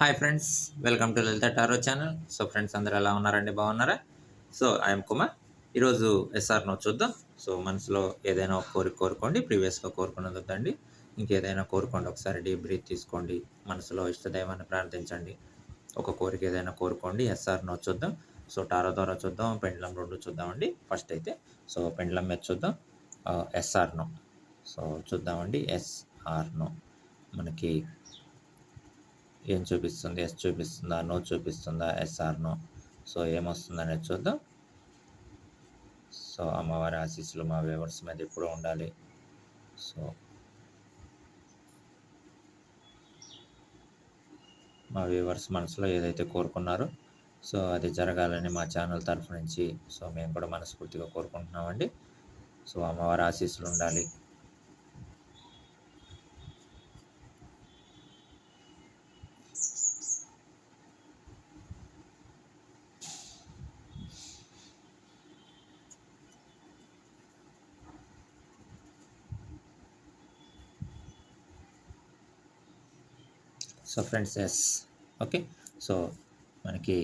Hi friends welcome to Lalitha tarot channel so friends అందరూ ఎలా ఉన్నారండి? బాగున్నారా? సో ఐఎమ్ కుమార్ ఈరోజు ఎస్ఆర్ నో చూద్దాం. సో మనసులో ఏదైనా ఒక కోరిక కోరుకోండి ప్రీవియస్గా కోరుకున్నది వద్దండి. ఇంకేదైనా కోరుకోండి ఒకసారి డీప్ బ్రీత్ తీసుకోండి మనసులో ఇష్టదైవాన్ని ప్రార్థించండి. ఒక కోరిక ఏదైనా కోరుకోండి ఎస్ఆర్ నో చూద్దాం. సో టారో ద్వారా చూద్దాం పెండ్లం రెండు చూద్దామండి. ఫస్ట్ అయితే సో పెండ్లం మీద చూద్దాం. ఎస్ఆర్ నో సో చూద్దామండి ఎస్ఆర్ నో మనకి ఏం చూపిస్తుంది? ఎస్ చూపిస్తుందా? నో చూపిస్తుందా? ఎస్ఆర్ నో సో ఏమొస్తుంది అనేది చూద్దాం. సో అమ్మవారి ఆశీస్సులు మా వ్యూవర్స్ మీద ఎప్పుడూ ఉండాలి. సో మా వ్యూవర్స్ మనసులో ఏదైతే కోరుకున్నారో సో అది జరగాలని మా ఛానల్ తరఫు నుంచి సో మేము కూడా మనస్ఫూర్తిగా కోరుకుంటున్నామండి. సో అమ్మవారి ఆశీస్సులు ఉండాలి. So friends yes okay so మనకి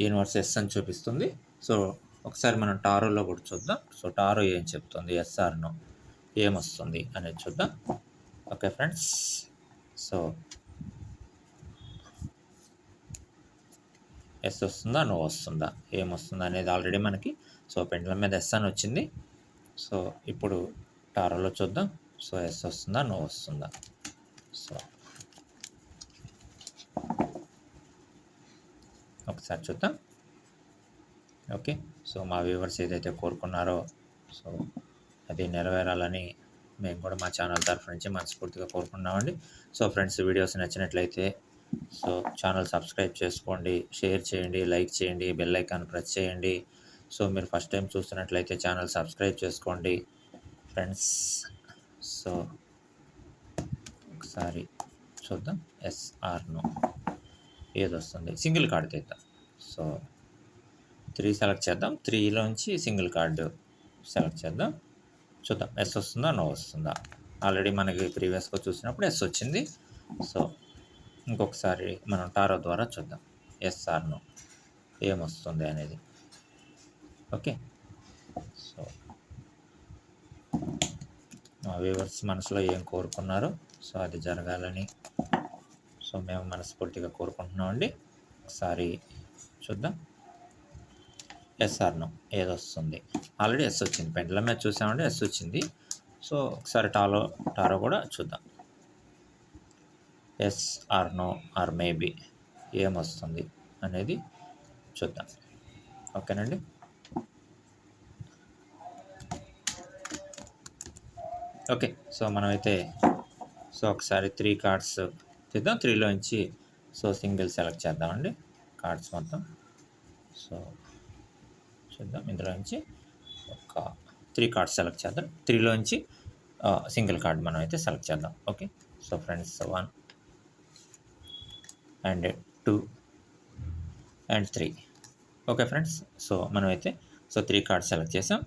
యూనివర్స్ ఎస్ అని చూపిస్తుంది. సో ఒకసారి మనం టారోలో కూడా చూద్దాం. సో టారో ఏం చెప్తుంది? Yes or no. ఏమొస్తుంది అనేది చూద్దాం. ఓకే ఫ్రెండ్స్ సో ఎస్ వస్తుందా? నో వస్తుందా? ఏమొస్తుందా అనేది ఆల్రెడీ మనకి. సో పెండ్లం మీద ఎస్ అని వచ్చింది. సో ఇప్పుడు టారోలో చూద్దాం. సో ఎస్ వస్తుందా? నో వస్తుందా? ఒకసారి చూద్దాం. ఓకే సో మా వ్యూవర్స్ ఏదైతే కోరుకున్నారో సో అది నెరవేరాలని మేము కూడా మా ఛానల్ తరఫు నుంచి మనస్ఫూర్తిగా కోరుకున్నామండి సో ఫ్రెండ్స్ వీడియోస్ నచ్చినట్లయితే సో ఛానల్ సబ్స్క్రైబ్ చేసుకోండి షేర్ చేయండి లైక్ చేయండి బెల్ ఐకాన్ ప్రెస్ చేయండి. సో మీరు ఫస్ట్ టైం చూస్తున్నట్లయితే ఛానల్ సబ్స్క్రైబ్ చేసుకోండి ఫ్రెండ్స్. సో ఒకసారి చూద్దాం. ఎస్ఆర్ను ఏది వస్తుంది సింగిల్ కార్డు తీద్దాం. సో త్రీ సెలెక్ట్ చేద్దాం. త్రీలోంచి సింగిల్ కార్డు సెలెక్ట్ చేద్దాం. చూద్దాం. ఎస్ వస్తుందా? నో వస్తుందా? ఆల్రెడీ మనకి ప్రీవియస్గా చూసినప్పుడు ఎస్ వచ్చింది. సో ఇంకొకసారి మనం టారో ద్వారా చూద్దాం. ఎస్ఆర్ను ఏమొస్తుంది అనేది. ఓకే సో మా వ్యూవర్స్ మనసులో ఏం కోరుకున్నారో సో అది జరగాలని సో మేము మనస్ఫూర్తిగా కోరుకుంటున్నామండి. ఒకసారి చూద్దాం. ఎస్ఆర్ను ఏది వస్తుంది. ఆల్రెడీ ఎస్ వచ్చింది. పెండ్ల మీద చూసామంటే ఎస్ వచ్చింది. సో ఒకసారి టాలో టారో కూడా చూద్దాం. Yes or no or maybe ఏమొస్తుంది అనేది చూద్దాం. ఓకేనండి? ఓకే సో మనమైతే సో ఒకసారి త్రీ కార్డ్స్ తీద్దాం. త్రీలోంచి సో సింగిల్ సెలెక్ట్ చేద్దామండి. కార్డ్స్ మొత్తం. సో చూద్దాం. ఇందులోంచి ఒక త్రీ కార్డ్స్ సెలెక్ట్ చేద్దాం. త్రీలోంచి సింగిల్ కార్డ్ మనం అయితే సెలెక్ట్ చేద్దాం. Okay. So friends one and two and three. Okay friends. So మనమైతే సో త్రీ కార్డ్స్ సెలెక్ట్ చేసాం.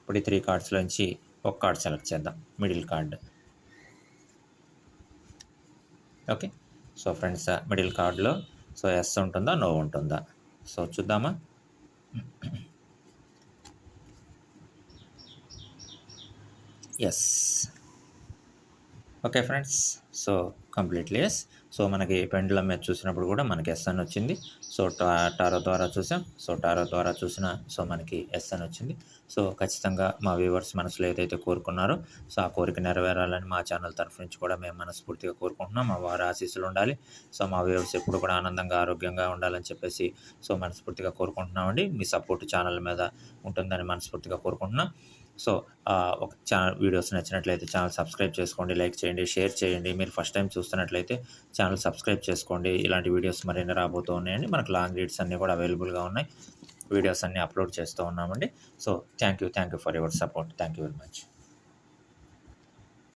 ఇప్పుడు ఈ త్రీ కార్డ్స్లోంచి ఒక కార్డ్ సెలెక్ట్ చేద్దాం. Middle card. Okay. So friends middle కార్డ్లో సో ఎస్ ఉంటుందా నో ఉంటుందా? సో చూద్దామా? Yes. Okay friends. So completely yes so మనకి పెండ్లం మీద చూసినప్పుడు కూడా మనకి ఎస్ అని వచ్చింది. సో టా టారో ద్వారా చూసాం. సో టారో ద్వారా చూసిన సో మనకి ఎస్ అని వచ్చింది. సో ఖచ్చితంగా మా వ్యూవర్స్ మనసులో ఏదైతే కోరుకున్నారో సో ఆ కోరిక నెరవేరాలని మా ఛానల్ తరఫు నుంచి కూడా మేము మనస్ఫూర్తిగా కోరుకుంటున్నాం. మా వారి ఆశీస్సులు ఉండాలి. సో మా వ్యూవర్స్ ఎప్పుడు కూడా ఆనందంగా ఆరోగ్యంగా ఉండాలని చెప్పేసి సో మనస్ఫూర్తిగా కోరుకుంటున్నామండి. మీ సపోర్ట్ ఛానల్ మీద ఉంటుందని మనస్ఫూర్తిగా కోరుకుంటున్నాం. సో ఒక ఛానల్ వీడియోస్ నచ్చినట్లయితే ఛానల్ సబ్స్క్రైబ్ చేసుకోండి లైక్ చేయండి షేర్ చేయండి. మీరు ఫస్ట్ టైం చూస్తున్నట్లయితే ఛానల్ సబ్స్క్రైబ్ చేసుకోండి. ఇలాంటి వీడియోస్ మరిన్ని రాబోతూ ఉన్నాయండి. మనకు లాంగ్ రీడ్స్ అన్నీ కూడా అవైలబుల్గా ఉన్నాయి. వీడియోస్ అన్నీ అప్లోడ్ చేస్తూ ఉన్నామండి. So thank you thank you for your support. Thank you very much.